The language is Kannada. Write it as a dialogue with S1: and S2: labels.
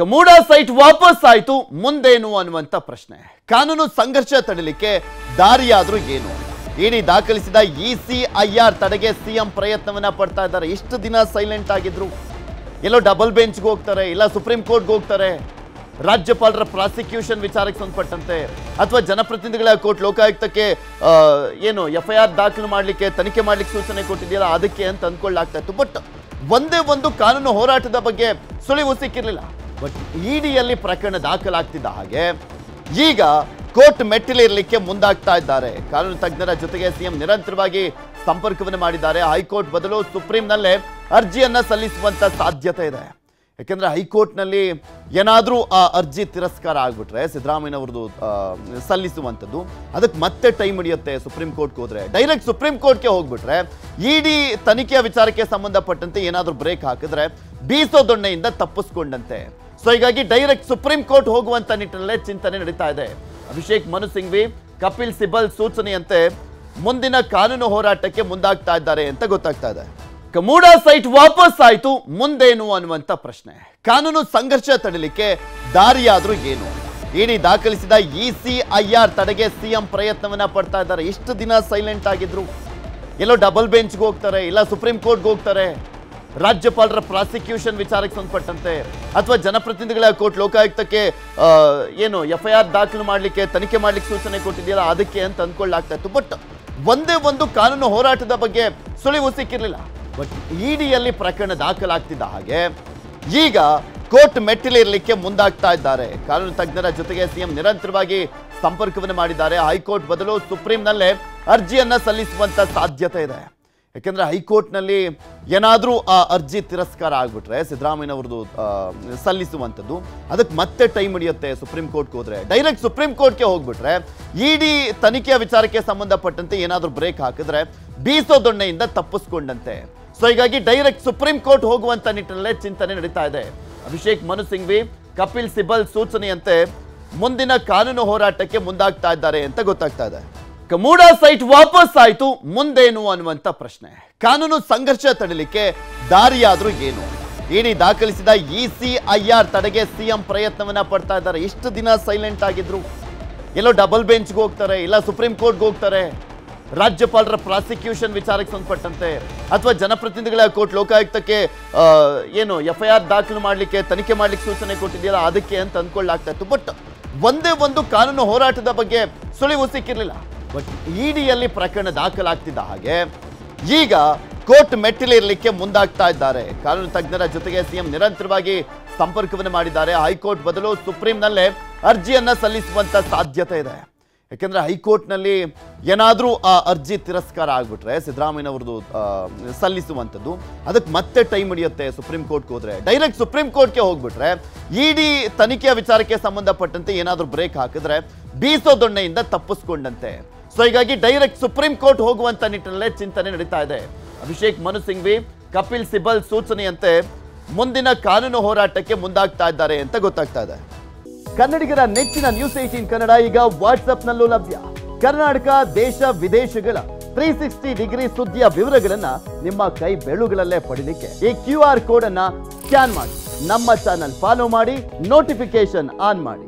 S1: ಕಮೂಡ ಸೈಟ್ ವಾಪಸ್ ಆಯ್ತು, ಮುಂದೇನು ಅನ್ನುವಂತ ಪ್ರಶ್ನೆ. ಕಾನೂನು ಸಂಘರ್ಷ ತಡೆಯಲಿಕ್ಕೆ ದಾರಿಯಾದ್ರೂ ಏನು? ಇಡಿ ದಾಖಲಿಸಿದ ಇ ಸಿ ಐ ಆರ್ ತಡೆಗೆ ಸಿಎಂ ಪ್ರಯತ್ನವನ್ನ ಪಡ್ತಾ ಇದ್ದಾರೆ. ಇಷ್ಟು ದಿನ ಸೈಲೆಂಟ್ ಆಗಿದ್ರು. ಎಲ್ಲೋ ಡಬಲ್ ಬೆಂಚ್ಗೆ ಹೋಗ್ತಾರೆ, ಇಲ್ಲ ಸುಪ್ರೀಂ ಕೋರ್ಟ್ಗೆ ಹೋಗ್ತಾರೆ. ರಾಜ್ಯಪಾಲರ ಪ್ರಾಸಿಕ್ಯೂಷನ್ ವಿಚಾರಕ್ಕೆ ಸಂಬಂಧಪಟ್ಟಂತೆ, ಅಥವಾ ಜನಪ್ರತಿನಿಧಿಗಳ ಕೋರ್ಟ್ ಲೋಕಾಯುಕ್ತಕ್ಕೆ ಏನು ಎಫ್ ಐ ಆರ್ ದಾಖಲು ಮಾಡಲಿಕ್ಕೆ, ತನಿಖೆ ಮಾಡ್ಲಿಕ್ಕೆ ಸೂಚನೆ ಕೊಟ್ಟಿದೆಯಲ್ಲ, ಅದಕ್ಕೆ ಅಂತ ಅಂದ್ಕೊಳ್ಳಾಗ್ತಾ ಇತ್ತು. ಬಟ್ ಒಂದೇ ಒಂದು ಕಾನೂನು ಹೋರಾಟದ ಬಗ್ಗೆ ಸುಳಿವು ಸಿಕ್ಕಿರಲಿಲ್ಲ. ಬಟ್ ಇಡಿಯಲ್ಲಿ ಪ್ರಕರಣ ದಾಖಲಾಗ್ತಿದ್ದ ಹಾಗೆ, ಈಗ ಕೋರ್ಟ್ ಮೆಟ್ಟಿಲೇರಲಿಕ್ಕೆ ಮುಂದಾಗ್ತಾ ಇದ್ದಾರೆ. ಕಾನೂನು ತಜ್ಞರ ಜೊತೆಗೆ ಸಿಎಂ ನಿರಂತರವಾಗಿ ಸಂಪರ್ಕವನ್ನು ಮಾಡಿದ್ದಾರೆ. ಹೈಕೋರ್ಟ್ ಬದಲು ಸುಪ್ರೀಂನಲ್ಲೇ ಅರ್ಜಿಯನ್ನು ಸಲ್ಲಿಸುವಂತ ಸಾಧ್ಯತೆ ಇದೆ. ಯಾಕೆಂದರೆ ಹೈಕೋರ್ಟ್ನಲ್ಲಿ ಏನಾದರೂ ಆ ಅರ್ಜಿ ತಿರಸ್ಕಾರ ಆಗಿಬಿಟ್ರೆ ಸಿದ್ದರಾಮಯ್ಯನವ್ರದ್ದು ಸಲ್ಲಿಸುವಂಥದ್ದು, ಅದಕ್ಕೆ ಮತ್ತೆ ಟೈಮ್ ಹಿಡಿಯುತ್ತೆ ಸುಪ್ರೀಂ ಕೋರ್ಟ್ಗೆ ಹೋದ್ರೆ. ಡೈರೆಕ್ಟ್ ಸುಪ್ರೀಂ ಕೋರ್ಟ್ಗೆ ಹೋಗ್ಬಿಟ್ರೆ ಇಡಿ ತನಿಖೆಯ ವಿಚಾರಕ್ಕೆ ಸಂಬಂಧಪಟ್ಟಂತೆ ಏನಾದರೂ ಬ್ರೇಕ್ ಹಾಕಿದ್ರೆ ಬೀಸೋ ದೊಣ್ಣೆಯಿಂದ ತಪ್ಪಿಸ್ಕೊಂಡಂತೆ. ಸೊ ಹೀಗಾಗಿ ಡೈರೆಕ್ಟ್ ಸುಪ್ರೀಂ ಕೋರ್ಟ್ ಹೋಗುವಂತ ನಿಟ್ಟಿನಲ್ಲೇ ಚಿಂತನೆ ನಡೀತಾ ಇದೆ. ಅಭಿಷೇಕ್ ಮನು ಸಿಂಘ್ವಿ, ಕಪಿಲ್ ಸಿಬಲ್ ಸೂಚನೆಯಂತೆ ಮುಂದಿನ ಕಾನೂನು ಹೋರಾಟಕ್ಕೆ ಮುಂದಾಗ್ತಾ ಇದ್ದಾರೆ ಅಂತ ಗೊತ್ತಾಗ್ತಾ ಇದೆ. ಕಮೂಡಾ ಸೈಟ್ ವಾಪಸ್ ಆಯ್ತು, ಮುಂದೇನು ಅನ್ನುವಂತ ಪ್ರಶ್ನೆ. ಕಾನೂನು ಸಂಘರ್ಷ ತಡಲಿಕ್ಕೆ ದಾರಿಯಾದ್ರೂ ಏನು? ಇಡಿ ದಾಖಲಿಸಿದ ಇಸಿಐಆರ್ ತಡೆಗೆ ಸಿಎಂ ಪ್ರಯತ್ನವನ್ನ ಪಡ್ತಾ ಇದ್ದಾರೆ. ಇಷ್ಟು ದಿನ ಸೈಲೆಂಟ್ ಆಗಿದ್ರು. ಎಲ್ಲೋ ಡಬಲ್ ಬೆಂಚ್ಗೆ ಹೋಗ್ತಾರೆ, ಇಲ್ಲ ಸುಪ್ರೀಂ ಕೋರ್ಟ್ಗೆ ಹೋಗ್ತಾರೆ. ರಾಜ್ಯಪಾಲರ ಪ್ರಾಸಿಕ್ಯೂಷನ್ ವಿಚಾರಕ್ಕೆ ಸಂಬಂಧಪಟ್ಟಂತೆ ಅಥವಾ ಜನಪ್ರತಿನಿಧಿಗಳ ಕೋರ್ಟ್ ಲೋಕಾಯುಕ್ತಕ್ಕೆ ಏನು ಎಫ್ ಐ ಆರ್ ದಾಖಲು ಮಾಡಲಿಕ್ಕೆ, ತನಿಖೆ ಮಾಡಲಿಕ್ಕೆ ಸೂಚನೆ ಕೊಟ್ಟಿದೆಯಲ್ಲ ಅದಕ್ಕೆ ಅಂತ ಅಂದ್ಕೊಳ್ಳಾಗ್ತಾ ಇತ್ತು. ಬಟ್ ಒಂದೇ ಒಂದು ಕಾನೂನು ಹೋರಾಟದ ಬಗ್ಗೆ ಸುಳಿವು ಸಿಕ್ಕಿರಲಿಲ್ಲ ಬಟ್ ಇಡಿಯಲ್ಲಿ ಪ್ರಕರಣ ದಾಖಲಾಗ್ತಿದ್ದ ಹಾಗೆ ಈಗ ಕೋರ್ಟ್ ಮೆಟ್ಟಿಲೇರಲಿಕ್ಕೆ ಮುಂದಾಗ್ತಾ ಇದ್ದಾರೆ. ಕಾನೂನು ತಜ್ಞರ ಜೊತೆಗೆ ಸಿಎಂ ನಿರಂತರವಾಗಿ ಸಂಪರ್ಕವನ್ನು ಮಾಡಿದ್ದಾರೆ. ಹೈಕೋರ್ಟ್ ಬದಲು ಸುಪ್ರೀಂನಲ್ಲೇ ಅರ್ಜಿಯನ್ನ ಸಲ್ಲಿಸುವಂತ ಸಾಧ್ಯತೆ ಇದೆ. ಯಾಕೆಂದ್ರೆ ಹೈಕೋರ್ಟ್ನಲ್ಲಿ ಏನಾದರೂ ಆ ಅರ್ಜಿ ತಿರಸ್ಕಾರ ಆಗ್ಬಿಟ್ರೆ ಸಿದ್ದರಾಮಯ್ಯನವ್ರದ್ದು ಸಲ್ಲಿಸುವಂಥದ್ದು, ಅದಕ್ಕೆ ಮತ್ತೆ ಟೈಮ್ ಹಿಡಿಯುತ್ತೆ ಸುಪ್ರೀಂ ಕೋರ್ಟ್ಗೆ ಹೋದ್ರೆ. ಡೈರೆಕ್ಟ್ ಸುಪ್ರೀಂ ಕೋರ್ಟ್ಗೆ ಹೋಗ್ಬಿಟ್ರೆ ಇಡಿ ತನಿಖೆಯ ವಿಚಾರಕ್ಕೆ ಸಂಬಂಧಪಟ್ಟಂತೆ ಏನಾದರೂ ಬ್ರೇಕ್ ಹಾಕಿದ್ರೆ ಬೀಸೋ ದೊಣ್ಣೆಯಿಂದ ತಪ್ಪಿಸ್ಕೊಂಡಂತೆ. ಸೊ ಹೀಗಾಗಿ ಡೈರೆಕ್ಟ್ ಸುಪ್ರೀಂ ಕೋರ್ಟ್ ಹೋಗುವಂತ ನಿಟ್ಟಿನಲ್ಲೇ ಚಿಂತನೆ ನಡೀತಾ ಇದೆ. ಅಭಿಷೇಕ್ ಮನು ಸಿಂಘ್ವಿ, ಕಪಿಲ್ ಸಿಬಲ್ ಸೂಚನೆಯಂತೆ ಮುಂದಿನ ಕಾನೂನು ಹೋರಾಟಕ್ಕೆ ಮುಂದಾಗ್ತಾ ಇದ್ದಾರೆ ಅಂತ ಗೊತ್ತಾಗ್ತಾ ಇದೆ. ಕಮೂಡ ಸೈಟ್ ವಾಪಸ್ ಆಯ್ತು, ಮುಂದೇನು ಅನ್ನುವಂತ ಪ್ರಶ್ನೆ. ಕಾನೂನು ಸಂಘರ್ಷ ತಡಲಿಕ್ಕೆ ದಾರಿಯಾದ್ರೂ ಏನು? ಇಡಿ ದಾಖಲಿಸಿದ ಇ ಸಿಐಆರ್ ತಡೆಗೆ ಸಿಎಂ ಪ್ರಯತ್ನವನ್ನ ಪಡ್ತಾ ಇದ್ದಾರೆ. ಇಷ್ಟು ದಿನ ಸೈಲೆಂಟ್ ಆಗಿದ್ರು. ಎಲ್ಲೋ ಡಬಲ್ ಬೆಂಚ್ಗೆ ಹೋಗ್ತಾರೆ, ಇಲ್ಲ ಸುಪ್ರೀಂ ಕೋರ್ಟ್ಗೆ ಹೋಗ್ತಾರೆ. ರಾಜ್ಯಪಾಲರ ಪ್ರಾಸಿಕ್ಯೂಷನ್ ವಿಚಾರಕ್ಕೆ ಸಂಬಂಧಪಟ್ಟಂತೆ, ಅಥವಾ ಜನಪ್ರತಿನಿಧಿಗಳ ಕೋರ್ಟ್ ಲೋಕಾಯುಕ್ತಕ್ಕೆ ಏನು ಎಫ್ ಐ ಆರ್ ದಾಖಲು ಮಾಡಲಿಕ್ಕೆ, ತನಿಖೆ ಮಾಡ್ಲಿಕ್ಕೆ ಸೂಚನೆ ಕೊಟ್ಟಿದೆಯಲ್ಲ ಅದಕ್ಕೆ ಅಂತ ಅಂದ್ಕೊಳ್ಳಾಗ್ತಾ ಇತ್ತು. ಬಟ್ ಒಂದೇ ಒಂದು ಕಾನೂನು ಹೋರಾಟದ ಬಗ್ಗೆ ಸುಳಿವು ಸಿಕ್ಕಿರಲಿಲ್ಲ. ಇಡಿಯಲ್ಲಿ ಪ್ರಕರಣ ದಾಖಲಾಗ್ತಿದ್ದ ಹಾಗೆ, ಈಗ ಕೋರ್ಟ್ ಮೆಟ್ಟಿಲೇರಲಿಕ್ಕೆ ಮುಂದಾಗ್ತಾ ಇದ್ದಾರೆ. ಕಾನೂನು ತಜ್ಞರ ಜೊತೆಗೆ ಸಿಎಂ ನಿರಂತರವಾಗಿ ಸಂಪರ್ಕವನ್ನು ಮಾಡಿದ್ದಾರೆ. ಹೈಕೋರ್ಟ್ ಬದಲು ಸುಪ್ರೀಂನಲ್ಲೇ ಅರ್ಜಿಯನ್ನ ಸಲ್ಲಿಸುವಂತ ಸಾಧ್ಯತೆ ಇದೆ. ಯಾಕೆಂದ್ರೆ ಹೈಕೋರ್ಟ್ನಲ್ಲಿ ಏನಾದರೂ ಆ ಅರ್ಜಿ ತಿರಸ್ಕಾರ ಆಗ್ಬಿಟ್ರೆ ಸಿದ್ದರಾಮಯ್ಯನವ್ರದ್ದು ಸಲ್ಲಿಸುವಂಥದ್ದು, ಅದಕ್ಕೆ ಮತ್ತೆ ಟೈಮ್ ಹಿಡಿಯುತ್ತೆ ಸುಪ್ರೀಂ ಕೋರ್ಟ್ಗೆ ಹೋದರೆ. ಡೈರೆಕ್ಟ್ ಸುಪ್ರೀಂ ಕೋರ್ಟ್ಗೆ ಹೋಗ್ಬಿಟ್ರೆ ಇಡಿ ತನಿಖೆಯ ವಿಚಾರಕ್ಕೆ ಸಂಬಂಧಪಟ್ಟಂತೆ ಏನಾದರೂ ಬ್ರೇಕ್ ಹಾಕಿದ್ರೆ ಬೀಸೋ ದೊಣ್ಣೆಯಿಂದ ತಪ್ಪಿಸ್ಕೊಂಡಂತೆ. ಸೊ ಹೀಗಾಗಿ ಡೈರೆಕ್ಟ್ ಸುಪ್ರೀಂ ಕೋರ್ಟ್ ಹೋಗುವಂತ ನಿಟ್ಟಿನಲ್ಲೇ ಚಿಂತನೆ ನಡೀತಾ ಇದೆ. ಅಭಿಷೇಕ್ ಮನು ಸಿಂಘ್ವಿ, ಕಪಿಲ್ ಸಿಬಲ್ ಸೂಚನೆಯಂತೆ ಮುಂದಿನ ಕಾನೂನು ಹೋರಾಟಕ್ಕೆ ಮುಂದಾಗ್ತಾ ಇದ್ದಾರೆ ಅಂತ ಗೊತ್ತಾಗ್ತಾ ಇದೆ. ಕನ್ನಡಿಗರ ನೆಚ್ಚಿನ ನ್ಯೂಸ್ ಏಟೀನ್ ಕನ್ನಡ ಈಗ ವಾಟ್ಸ್ಆಪ್ನಲ್ಲೂ ಲಭ್ಯ. ಕರ್ನಾಟಕ, ದೇಶ, ವಿದೇಶಗಳ ತ್ರೀ ಸಿಕ್ಸ್ಟಿ ಡಿಗ್ರಿ ಸುದ್ದಿಯ ವಿವರಗಳನ್ನ ನಿಮ್ಮ ಕೈ ಬೆಳುಗಳಲ್ಲೇ ಪಡೀಲಿಕ್ಕೆ ಈ ಕ್ಯೂ ಆರ್ ಕೋಡ್ ಅನ್ನ ಸ್ಕ್ಯಾನ್ ಮಾಡಿ. ನಮ್ಮ ಚಾನಲ್ ಫಾಲೋ ಮಾಡಿ ನೋಟಿಫಿಕೇಶನ್ ಆನ್ ಮಾಡಿ.